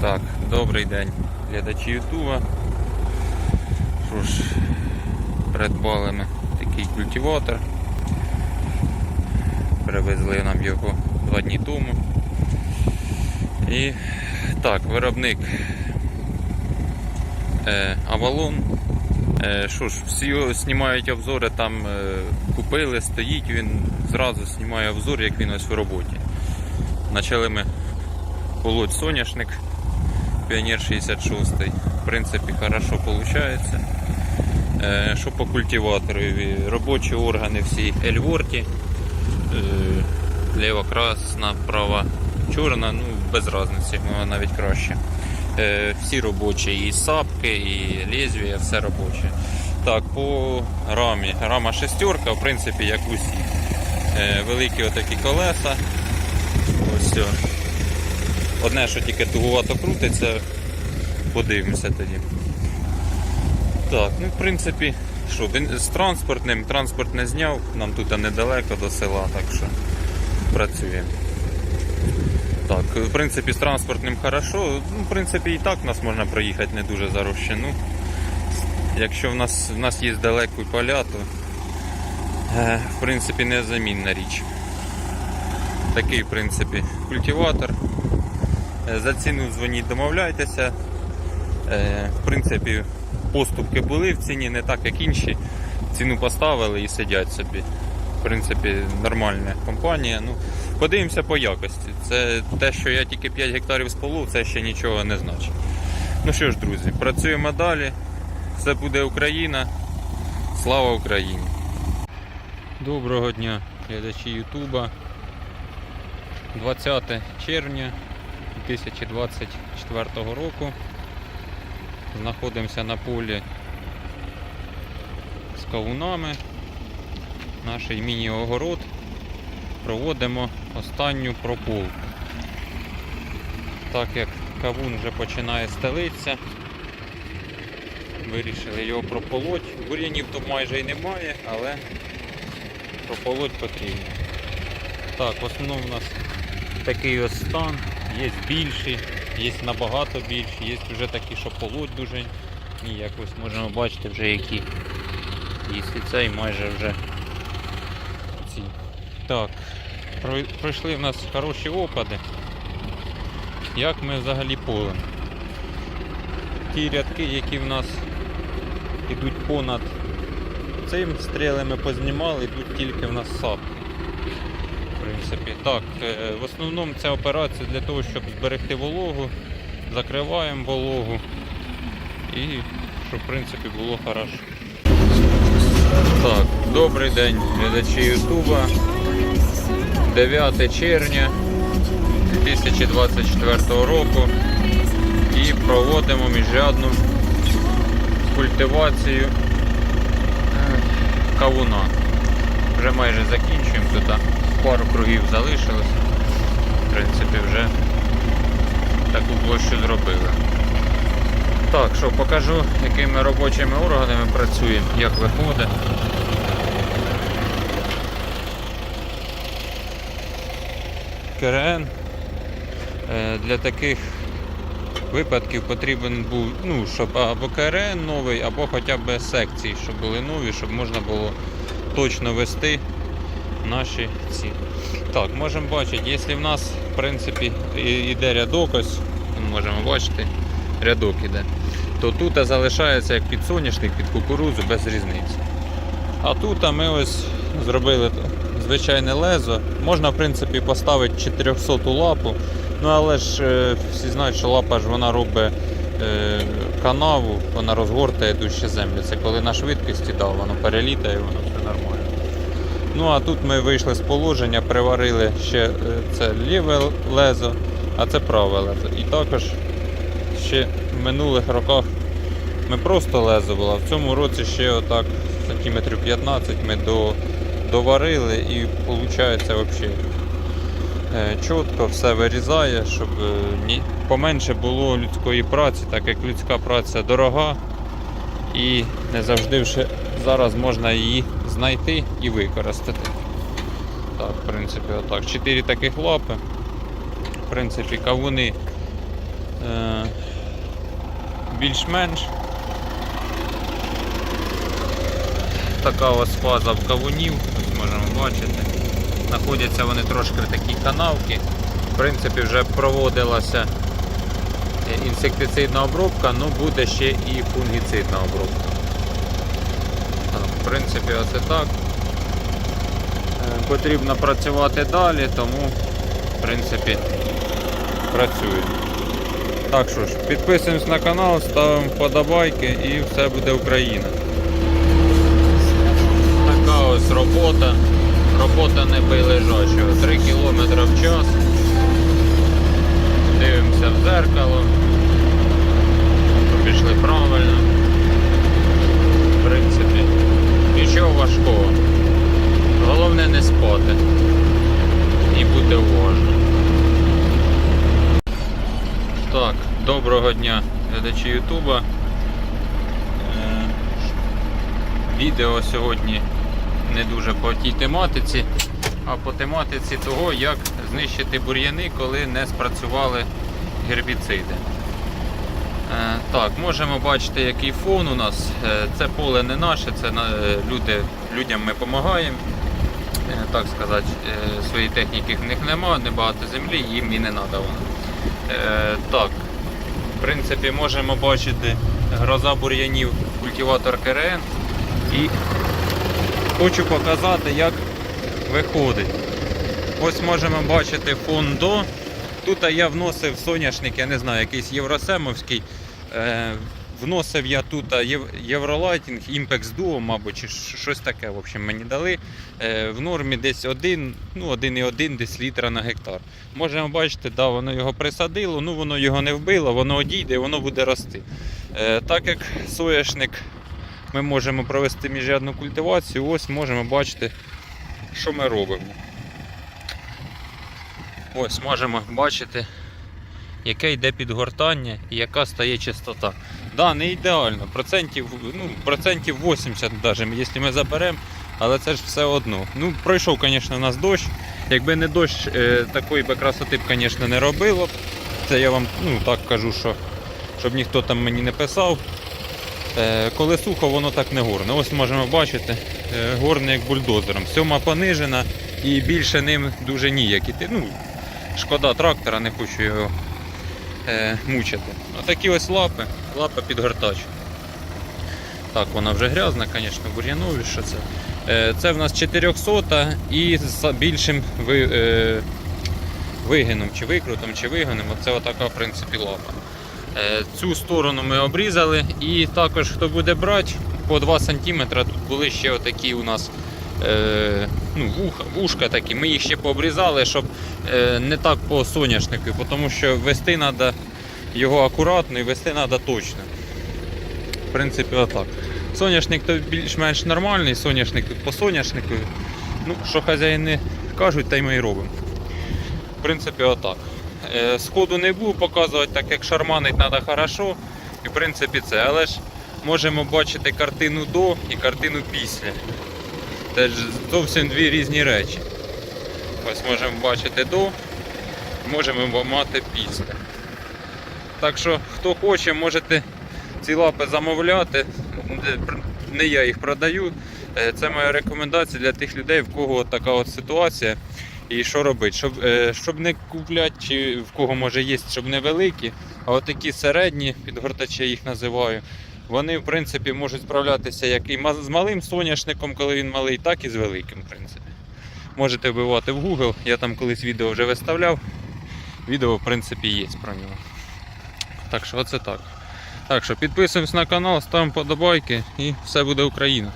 Так, добрий день, глядачі Ютуба. Що ж, придбали ми такий культиватор. Привезли нам його два дні тому. І так, виробник е, Avalon. Е, що ж, всі його знімають обзори, там е, купили, стоїть, він зразу знімає обзор, як він ось в роботі. Почали ми полоть соняшник Піонер 66. В принципі, хорошо виходить. Е, Що по культиваторові? Робочі органи всі Ельворті. Е, Ліва красна, права чорна, ну без різниці, навіть краще. Е, Всі робочі, і сапки, і лезвія, все робоче. Так, по рамі. Рама шестерка, в принципі, як усі. Великі отакі колеса. Ось. Одне, що тільки тугувато крутиться, подивимося тоді. Так, ну в принципі, що, з транспортним, транспорт не зняв, нам тут недалеко до села, так що працюємо. Так, в принципі, з транспортним хорошо. Ну, в принципі, і так нас можна проїхати не дуже за розчину. Якщо в нас, в нас є далеко поля, то е, в принципі незамінна річ. Такий, в принципі, культиватор. Е, За ціну дзвоніть, домовляйтеся. Е, В принципі, поступки були в ціні, не так як інші. Ціну поставили і сидять собі. В принципі, нормальна компанія. Ну, подивимося по якості. Це те, що я тільки 5 гектарів сполов, це ще нічого не значить. Ну що ж, друзі, працюємо далі. Все буде Україна. Слава Україні! Доброго дня, глядачі Ютуба. 20 червня 2024 року. Знаходимося на полі з кавунами. Наш міні-огород. Проводимо останню прополку. Так як кавун вже починає стелитися, вирішили його прополоть. Бур'янів тут майже й немає, але прополоть потрібно. Так, в основному у нас такий ось стан, більші, є набагато більші, є вже такі, що полоть дуже ніяк. Ось можемо бачити вже які. І цей майже вже ці. Так, пройшли в нас хороші опади. Як ми взагалі полем? Ті рядки, які в нас йдуть понад цим стріли ми познімали, йдуть тільки в нас сапки. Принципі, так, е, в основному ця операція для того, щоб зберегти вологу, закриваємо вологу і щоб в принципі було хорошо. Так, добрий день, глядачі Ютуба. 9 червня 2024 року і проводимо міжрядну культивацію е, кавуна. Вже майже закінчуємо тут. Пару кругів залишилось. В принципі, вже таку площу зробили. Так, що покажу, якими робочими органами працюємо, як виходить. КРН е, для таких випадків потрібен був, ну, щоб або КРН новий, або хоча б секції, щоб були нові, щоб можна було точно вести наші ці. Так, можемо бачити, якщо в нас в принципі іде рядок ось, можемо бачити, рядок іде, то тут залишається як під соняшник, під кукурудзу без різниці. А тут ми ось зробили звичайне лезо. Можна в принципі поставити 400 лапу, ну але ж е, всі знають, що лапа ж вона робить е, канаву, вона розгортає дужче землю. Це коли на швидкості да, воно перелітає, воно все нормально. Ну а тут ми вийшли з положення, приварили ще е, це ліве лезо, а це праве лезо. І також ще в минулих роках ми просто лезо було, в цьому році ще отак сантиметрів 15 ми до, доварили і виходить взагалі е, чітко все вирізає, щоб е, поменше було людської праці, так як людська праця дорога і не завжди вже зараз можна її знайти і використати. Так, в принципі, отак. Чотири таких лапи. В принципі, кавуни Е, більш-менш. Така ось фаза в кавунів, ось можемо бачити. Знаходяться вони трошки в такій канавці. В принципі, вже проводилася е, інсектицидна обробка, ну буде ще і фунгіцидна обробка. В принципі, оце так. Е, Потрібно працювати далі, тому в принципі працюємо. Так що ж, підписуємось на канал, ставимо вподобайки і все буде Україна. Така ось робота. Робота не лежачого. 3 км в час. Дивимося в зеркало. Пішли правильно. В принципі, нічого важкого. Головне не спати. І бути уважним. Так, доброго дня, глядачі Ютуба. Е, Відео сьогодні не дуже по тій тематиці, а по тематиці того, як знищити бур'яни, коли не спрацювали гербіциди. Е, Так, можемо бачити, який фон у нас. Е, Це поле не наше, це люди, людям ми допомагаємо. Так сказати, своєї техніки в них нема, небагато землі, їм і не. Е, Так, в принципі, можемо бачити гроза бур'янів культиватор КРН. І хочу показати, як виходить. Ось можемо бачити фон до. Тут я вносив соняшник, я не знаю, якийсь євросемовський. Вносив я тут Євролайтінг, Impex Duo, мабуть, чи щось таке в общем, мені дали. Е, в нормі десь 1, ну 1,1 десь літра на гектар. Можемо бачити, да, воно його присадило, ну воно його не вбило, воно одійде і воно буде рости. Е, так як соняшник ми можемо провести міжрядну культивацію, ось можемо бачити, що ми робимо. Ось можемо бачити, яке йде підгортання і яка стає чистота. Да, не ідеально, процентів, ну, процентів 80 навіть, якщо ми заберемо, але це ж все одно. Ну, пройшов, звісно, у нас дощ. Якби не дощ, е, такої би красоти б, звісно, не робило. Це я вам ну, так кажу, що щоб ніхто там мені не писав. Е, Коли сухо, воно так не горне. Ось можемо бачити, е, горне як бульдозером. Сьома понижена і більше ним дуже ніяк. Ну, шкода трактора, не хочу його е, мучити. Отакі ось лапи, лапа підгортач. Так, вона вже грязна, звісно, бур'янові, що це. Е, це в нас 400 і з більшим ви, е, вигином, чи викрутом, чи вигином. Оце отака, в принципі, лапа. Е, Цю сторону ми обрізали і також хто буде брати по 2 см тут були ще отакі у нас е, ну, вуха, вушка такі. Ми їх ще пообрізали, щоб е, не так по соняшнику, тому що вести треба його акуратно і вести треба точно. В принципі, отак. Соняшник то більш-менш нормальний, соняшник тут по соняшнику. Ну, що хазяїни кажуть, та й ми і робимо. В принципі, отак. Е, Сходу не буду показувати, так як шарманить треба хорошо. І в принципі це. Але ж можемо бачити картину до і картину після. Це ж зовсім дві різні речі. Ось можемо бачити до, можемо мати після. Так що, хто хоче, можете ці лапи замовляти. Не я їх продаю. Е, Це моя рекомендація для тих людей, в кого така от ситуація. І що робити? Щоб, е, щоб не купляти, чи в кого може є, щоб не великі, а от такі середні, підгортачі їх називаю. Вони, в принципі, можуть справлятися як і з малим соняшником, коли він малий, так і з великим, в принципі. Можете вбивати в Google, я там колись відео вже виставляв. Відео, в принципі, є про нього. Так що оце так. Так що підписуємось на канал, ставимо подобайки і все буде Україна.